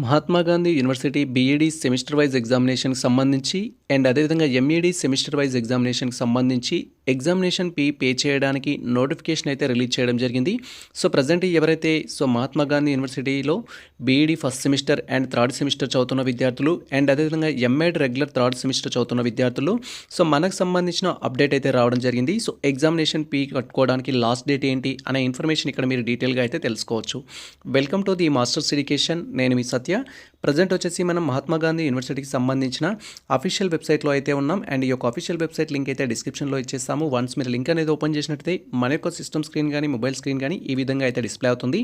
Mahatma Gandhi university B Ed semester wise ఎగ్జామినేషన్కి సంబంధించి and అదేవిధంగా M Ed semester wise ఎగ్జామినేషన్కి సంబంధించి ఎగ్జామినేషన్ ఫీ పే చేయడానికి నోటిఫికేషన్ అయితే రిలీజ్ చేయడం జరిగింది. సో ప్రజెంట్ ఎవరైతే సో మహాత్మా గాంధీ యూనివర్సిటీలో B Ed first semester and third semester చదువుతున్న విద్యార్థులు అండ్ అదేవిధంగా ఎంఏడ్ రెగ్యులర్ థర్డ్ సెమిస్టర్ చదువుతున్న విద్యార్థులు సో మనకు సంబంధించిన అప్డేట్ అయితే రావడం జరిగింది. సో ఎగ్జామినేషన్ ఫీ కట్టుకోవడానికి లాస్ట్ డేట్ ఏంటి అనే ఇన్ఫర్మేషన్ ఇక్కడ మీరు డీటెయిల్గా అయితే తెలుసుకోవచ్చు. Welcome to the masters education నేను మీ సత్య. ప్రజెంట్ వచ్చేసి మనం మహాత్మా గాంధీ యూనివర్సిటీకి సంబంధించిన అఫీషియల్ వెబ్సైట్లో అయితే ఉన్నాం. అండ్ ఈ యొక్క అఫీషియల్ వెబ్సైట్ లింక్ అయితే డిస్క్రిప్షన్లో ఇచ్చేస్తాము. వన్స్ మీరు లింక్ అనేది ఓపెన్ చేసినట్టయితే మన యొక్క సిస్టమ్ స్క్రీన్ కానీ మొబైల్ స్క్రీన్ కానీ ఈ విధంగా అయితే డిస్ప్లే అవుతుంది.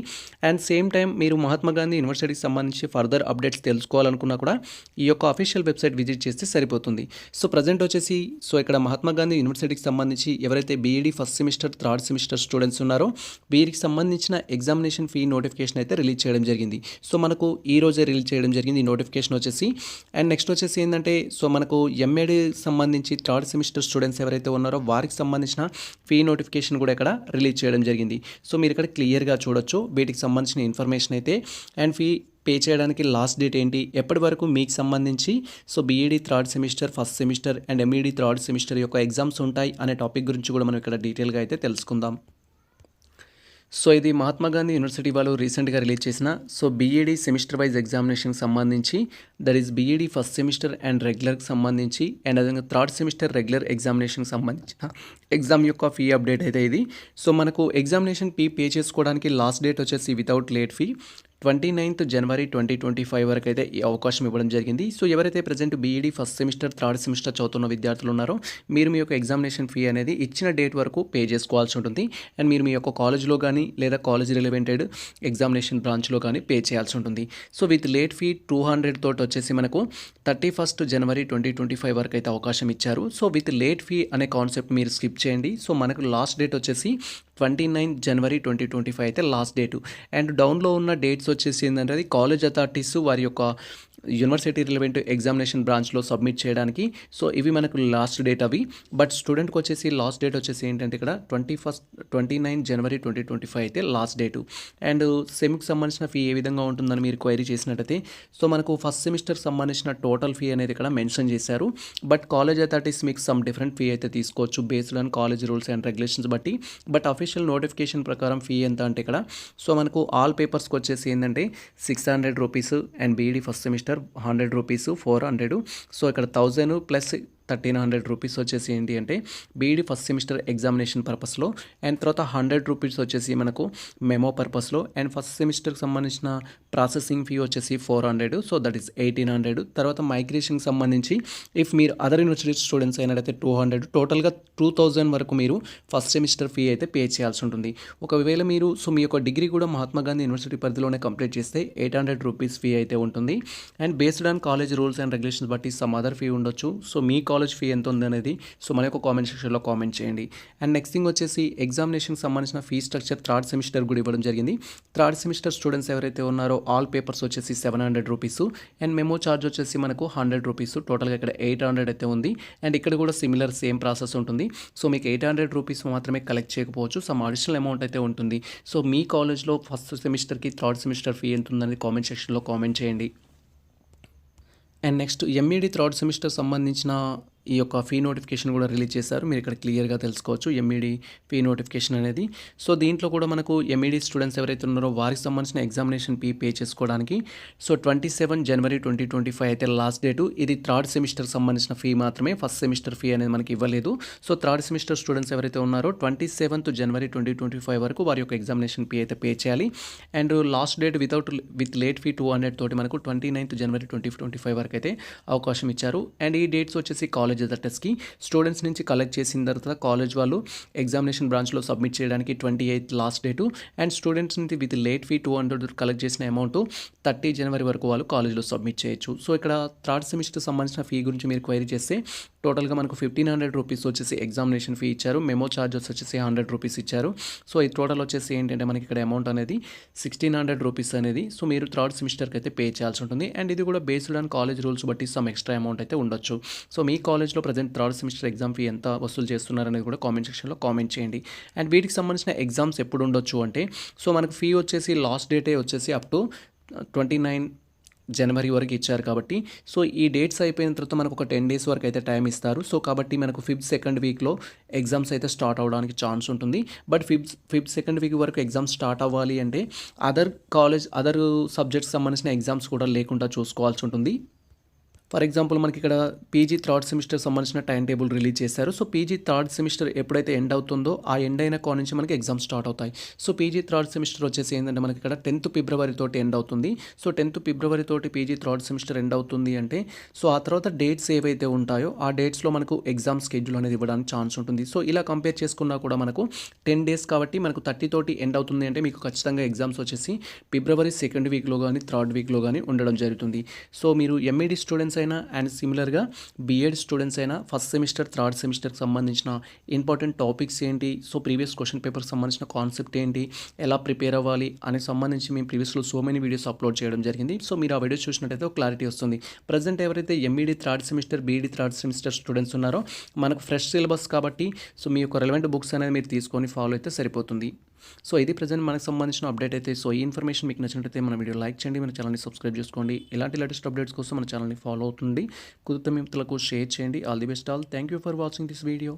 అండ్ సేమ్ టైం మీరు మహాత్మా గాంధీ యూనివర్సిటీకి సంబంధించి ఫర్దర్ అప్డేట్స్ తెలుసుకోవాలనుకున్నా కూడా ఈ యొక్క అఫీషియల్ వెబ్సైట్ విజిట్ చేస్తే సరిపోతుంది. సో ప్రజెంట్ వచ్చేసి సో ఇక్కడ మహాత్మా గాంధీ యూనివర్సిటీకి సంబంధించి ఎవరైతే B Ed first semester third semester students ఉన్నారో వీరికి సంబంధించిన ఎగ్జామినేషన్ ఫీ నోటిఫికేషన్ అయితే రిలీజ్ చేయడం జరిగింది. సో మనకు ఈరోజు రోజే రిలీజ్ చేయడం జరిగింది ఈ నోటిఫికేషన్ వచ్చేసి. అండ్ నెక్స్ట్ వచ్చేసి ఏంటంటే సో మనకు ఎంఏడి సంబంధించి థర్డ్ సెమిస్టర్ స్టూడెంట్స్ ఎవరైతే ఉన్నారో వారికి సంబంధించిన ఫీ నోటిఫికేషన్ కూడా ఇక్కడ రిలీజ్ చేయడం జరిగింది. సో మీరు ఇక్కడ క్లియర్గా చూడొచ్చు వీటికి సంబంధించిన ఇన్ఫర్మేషన్ అయితే. అండ్ ఫీ పే చేయడానికి లాస్ట్ డేట్ ఏంటి ఎప్పటి వరకు మీకు సంబంధించి so B Ed third semester first semester and M Ed third semester యొక్క ఎగ్జామ్స్ ఉంటాయి అనే టాపిక్ గురించి కూడా మనం ఇక్కడ డీటెయిల్గా అయితే తెలుసుకుందాం. సో ఇది మహాత్మా గాంధీ యూనివర్సిటీ వాళ్ళు రీసెంట్గా రిలీజ్ చేసిన. సో బీఈడీ సెమిస్టర్ వైజ్ ఎగ్జామినేషన్కి సంబంధించి that is B Ed first semester and రెగ్యులర్కి సంబంధించి అండ్ అదేవిధంగా థర్డ్ సెమిస్టర్ రెగ్యులర్ ఎగ్జామినేషన్కి సంబంధించిన ఎగ్జామ్ యొక్క ఫీ అప్డేట్ అయితే ఇది. సో మనకు ఎగ్జామినేషన్ ఫీ పే చేసుకోవడానికి లాస్ట్ డేట్ వచ్చేసి without late fee twenty ninth జనవరి ట్వంటీ ట్వంటీ ఫైవ్ వరకు అయితే ఈ అవకాశం ఇవ్వడం జరిగింది. సో ఎవరైతే present B Ed first semester third semester చదువుతున్న విద్యార్థులు ఉన్నారో మీరు మీ యొక్క ఎగ్జామినేషన్ ఫీ అనేది ఇచ్చిన డేట్ వరకు పే చేసుకోవాల్సి ఉంటుంది. అండ్ మీరు మీ యొక్క కాలేజ్లో కానీ లేదా కాలేజ్ రిలేవెంటెడ్ ఎగ్జామినేషన్ బ్రాంచ్లో కానీ పే చేయాల్సి ఉంటుంది. So with late fee two hundred తోటి వచ్చేసి మనకు థర్టీ ఫస్ట్ జనవరి ట్వంటీ ట్వంటీ ఫైవ్ వరకు అయితే అవకాశం ఇచ్చారు. సో విత్ లేట్ ఫీ అనే కాన్సెప్ట్ మీరు స్కిప్ చేయండి. సో మనకు లాస్ట్ డేట్ వచ్చేసి ట్వంటీ నైన్ జనవరి ట్వంటీ ట్వంటీ ఫైవ్ అయితే లాస్ట్ డేటు. అండ్ డౌన్లో ఉన్న డేట్స్ వచ్చేసి ఏంటంటే అది కాలేజ్ అథారిటీస్ వారి యొక్క యూనివర్సిటీ రిలవెంట్ ఎగ్జామినేషన్ బ్రాంచ్లో సబ్మిట్ చేయడానికి. సో ఇవి మనకు లాస్ట్ డేట్ అవి. బట్ స్టూడెంట్కి వచ్చేసి లాస్ట్ డేట్ వచ్చేసి ఏంటంటే ఇక్కడ ట్వంటీ ఫస్ట్ ట్వంటీ నైన్ జనవరి ట్వంటీ ట్వంటీ ఫైవ్ అయితే లాస్ట్ డేటు అండ్ సెమ్కి సంబంధించిన ఫీ ఏ విధంగా ఉంటుందని మీరు క్వైరీ చేసినట్టయితే సో మనకు ఫస్ట్ సెమిస్టర్ సంబంధించిన టోటల్ ఫీ అనేది ఇక్కడ మెన్షన్ చేశారు. బట్ కాలేజ్ అథారిటీస్ మీకు సమ్ డిఫరెంట్ ఫీ అయితే తీసుకోవచ్చు based on college rules and regulations బట్టి. బట్ అఫీషియల్ నోటిఫికేషన్ ప్రకారం ఫీ ఎంత అంటే ఇక్కడ సో మనకు ఆల్ పేపర్స్కి వచ్చేసి ఏంటంటే six hundred rupees and B Ed first semester hundred rupees four hundred. So ఇక్కడ thousand plus thirteen hundred rupees వచ్చేసి ఏంటి అంటే B Ed first semester examination పర్పస్లో అండ్ తర్వాత హండ్రెడ్ రూపీస్ వచ్చేసి మనకు మెమో పర్పస్లో అండ్ ఫస్ట్ సెమిస్టర్కి సంబంధించిన ప్రాసెసింగ్ ఫీ వచ్చేసి four hundred so that is eighteen hundred తర్వాత మైగ్రేషన్కి సంబంధించి ఇఫ్ మీరు అదర్ యూనివర్సిటీ స్టూడెంట్స్ అయినట్లయితే టూ హండ్రెడ్ టోటల్గా టూ థౌజండ్ వరకు మీరు ఫస్ట్ సెమిస్టర్ ఫీ అయితే పే చేయాల్సి ఉంటుంది. ఒకవేళ మీరు సో మీ యొక్క డిగ్రీ కూడా మహాత్మా గాంధీ యూనివర్సిటీ పరిధిలోనే కంప్లీట్ చేస్తే ఎయిట్ హండ్రెడ్ రూపీస్ ఫీ అయితే ఉంటుంది. And based on college rules and regulations బట్టి సమ్ అదర్ ఫీ ఉండొచ్చు. సో మీ కాలేజ్ కాలేజ్ ఫీ ఎంత ఉంది అనేది సో మన యొక్క కామెంట్ సెక్షన్లో కామెంట్ చేయండి. అండ్ నెక్స్ట్ థింగ్ వచ్చేసి ఎగ్జామినేషన్కి సంబంధించిన ఫీ స్ట్రక్చర్ థర్డ్ సెమిస్టర్ కూడా ఇవ్వడం జరిగింది. థర్డ్ సెమిస్టర్ స్టూడెంట్స్ ఎవరైతే ఉన్నారో ఆల్ పేపర్స్ వచ్చేసి seven hundred rupees and memo charge వచ్చేసి మనకు హండ్రెడ్ రూపీస్ టోటల్గా ఇక్కడ ఎయిట్ హండ్రెడ్ అయితే ఉంది. అండ్ ఇక్కడ కూడా సిమిలర్ సేమ్ ప్రాసెస్ ఉంటుంది. సో మీకు ఎయిట్ హండ్రెడ్ రూపీస్ మాత్రమే కలెక్ట్ చేయకపోవచ్చు. సమ్ అడిషనల్ అమౌంట్ అయితే ఉంటుంది. సో మీ కాలేజ్లో ఫస్ట్ సెమిస్టర్కి థర్డ్ సెమిస్టర్ ఫీ ఎంత ఉందనేది కామెంట్ సెక్షన్లో కామెంట్ చేయండి. And next M Ed third semester సంబంధించిన ఈ యొక్క ఫీ నోటిఫికేషన్ కూడా రిలీజ్ చేశారు. మీరు ఇక్కడ క్లియర్గా తెలుసుకోవచ్చు ఎంఈడి ఫీ నోటిఫికేషన్ అనేది. సో దీంట్లో కూడా మనకు ఎంఈడి స్టూడెంట్స్ ఎవరైతే ఉన్నారో వారికి సంబంధించిన ఎగ్జామినేషన్ ఫీ పే చేసుకోవడానికి. So twenty seven January twenty twenty five అయితే లాస్ట్ డేటు ఇది థర్డ్ సెమిస్టర్ సంబంధించిన ఫీ మాత్రమే. ఫస్ట్ సెమిస్టర్ ఫీ అనేది మనకి ఇవ్వలేదు. సో థర్డ్ సెమిస్టర్ స్టూడెంట్స్ ఎవరైతే ఉన్నారో twenty seventh January twenty twenty five వరకు వారి యొక్క ఎగ్జామినేషన్ ఫీ అయితే పే చేయాలి. And last date without with late fee two hundred తోటి మనకు twenty ninth January twenty twenty five వరకు అయితే అవకాశం ఇచ్చారు. అండ్ ఈ డేట్స్ వచ్చేసి కాలేజ్ అథారిటీస్కి స్టూడెంట్స్ నుంచి కలెక్ట్ చేసిన తర్వాత కాలేజ్ వాళ్ళు ఎగ్జామినేషన్ బ్రాంచ్లో సబ్మిట్ చేయడానికి twenty eighth last date and students నుంచి with late fee two hundred collect చేసిన అమౌంట్ థర్టీ జనవరి వరకు వాళ్ళు కాలేజ్లో సబ్మిట్ చేయొచ్చు. సో ఇక్కడ థర్డ్ సెమిస్టర్ సంబంధించిన ఫీ గురించి మీరు క్వైరీ చేస్తే టోటల్గా మనకు ఫిఫ్టీన్ హండ్రెడ్ రూపీస్ వచ్చేసి ఎగ్జామినేషన్ ఫీ ఇచ్చారు. మెమో చార్జెస్ వచ్చేసి హండ్రెడ్ రూపీస్ ఇచ్చారు. సో ఈ టోటల్ వచ్చేసి ఏంటంటే మనకి ఇక్కడ అమౌంట్ అనేది సిక్స్టీన్ హండ్రెడ్ రూపీస్ అనేది. సో మీరు థర్డ్ సెమిస్టర్కి అయితే పే చేయాల్సి ఉంటుంది. అండ్ ఇది కూడా బేస్డ్ ఆన్ కాలేజ్ రూల్స్ బట్టి సమ్ ఎక్స్ట్రా అమౌంట్ అయితే ఉండొచ్చు. సో మీ కాలేజ్లో present third semester exam fee ఎంత వసూలు చేస్తున్నారనేది కూడా కామెంట్ సెక్షన్లో కామెంట్ చేయండి. అండ్ వీటికి సంబంధించిన ఎగ్జామ్స్ ఎప్పుడు ఉండొచ్చు అంటే సో మనకు ఫీ వచ్చేసి లాస్ట్ డేటే వచ్చేసి up to twenty nine January వరకు ఇచ్చారు కాబట్టి సో ఈ డేట్స్ అయిపోయిన తర్వాత మనకు ఒక టెన్ డేస్ వరకు అయితే టైం ఇస్తారు. సో కాబట్టి మనకు ఫిఫ్త్ సెకండ్ వీక్లో ఎగ్జామ్స్ అయితే స్టార్ట్ అవ్వడానికి ఛాన్స్ ఉంటుంది. But fifth fifth second week వరకు ఎగ్జామ్స్ స్టార్ట్ అవ్వాలి అంటే అదర్ కాలేజ్ అదర్ సబ్జెక్ట్స్ సంబంధించిన ఎగ్జామ్స్ కూడా లేకుండా చూసుకోవాల్సి ఉంటుంది. ఫర్ ఎగ్జాంపుల్ మనకి ఇక్కడ పీజీ థర్డ్ సెమిస్టర్ సంబంధించిన టైం టేబుల్ రిలీజ్ చేశారు. సో పీజీ థర్డ్ సెమిస్టర్ ఎప్పుడైతే ఎండ్ అవుతుందో ఆ ఎండ్ అయిన కాడ నుంచి మనకి ఎగ్జామ్స్ స్టార్ట్ అవుతాయి. సో పీజీ థర్డ్ సెమిస్టర్ వచ్చేసి ఏంటంటే మనకి ఇక్కడ టెన్త్ ఫిబ్రవరి తోటి ఎండ్ అవుతుంది. సో టెన్త్ ఫిబ్రవరి తోటి పీజీ థర్డ్ సెమిస్టర్ ఎండ్ అవుతుంది అంటే సో ఆ తర్వాత డేట్స్ ఏవైతే ఉంటాయో ఆ డేట్స్లో మనకు ఎగ్జామ్ స్కెడ్యూల్ అనేది ఇవ్వడానికి ఛాన్స్ ఉంటుంది. సో ఇలా కంపేర్ చేసుకున్నా కూడా మనకు టెన్ డేస్ కాబట్టి మనకు థర్టీ తోటి ఎండ్ అవుతుంది అంటే మీకు ఖచ్చితంగా ఎగ్జామ్స్ వచ్చేసి ఫిబ్రవరి సెకండ్ వీక్లో కానీ థర్డ్ వీక్లో కానీ ఉండడం జరుగుతుంది. సో మీరు ఎంఈడి స్టూడెంట్స్ అయినా అండ్ సిమిలర్గా బీఎడ్ స్టూడెంట్స్ అయినా ఫస్ట్ సెమిస్టర్ థర్డ్ సెమిస్టర్కి సంబంధించిన ఇంపార్టెంట్ టాపిక్స్ ఏంటి? సో ప్రీవియస్ క్వశ్చన్ పేపర్కి సంబంధించిన కాన్సెప్ట్ ఏంటి? ఎలా ప్రిపేర్ అవ్వాలి? అనే సంబంధించి మేము ప్రీవియస్లో సో మెనీ వీడియోస్ అప్లోడ్ చేయడం జరిగింది. సో మీరు ఆ వీడియోస్ చూసినట్టయితే క్లారిటీ వస్తుంది. ప్రజెంట్ ఎవరైతే MEd third semester BEd third semester students ఉన్నారో మనకు ఫ్రెష్ సిలబస్ కాబట్టి సో మీ యొక్క రెలవెంట్ బుక్స్ అనేది మీరు తీసుకొని ఫాలో అయితే సరిపోతుంది. సో ఇది ప్రజెంట్ మనకు సంబంధించిన అప్డేట్ అయితే. సో ఈ ఇన్ఫర్మేషన్ మీకు నచ్చినట్లయితే మన వీడియో లైక్ చేయండి మన ఛానల్ని సబ్స్క్రైబ్ చేసుకోండి. ఇలాంటి లేటెస్ట్ అప్డేట్స్ కోసం మన ఛానల్ని ఫాలో అవుతుంది కుదుట మిత్రులకు షేర్ చేయండి. All the best all. Thank you for watching this video.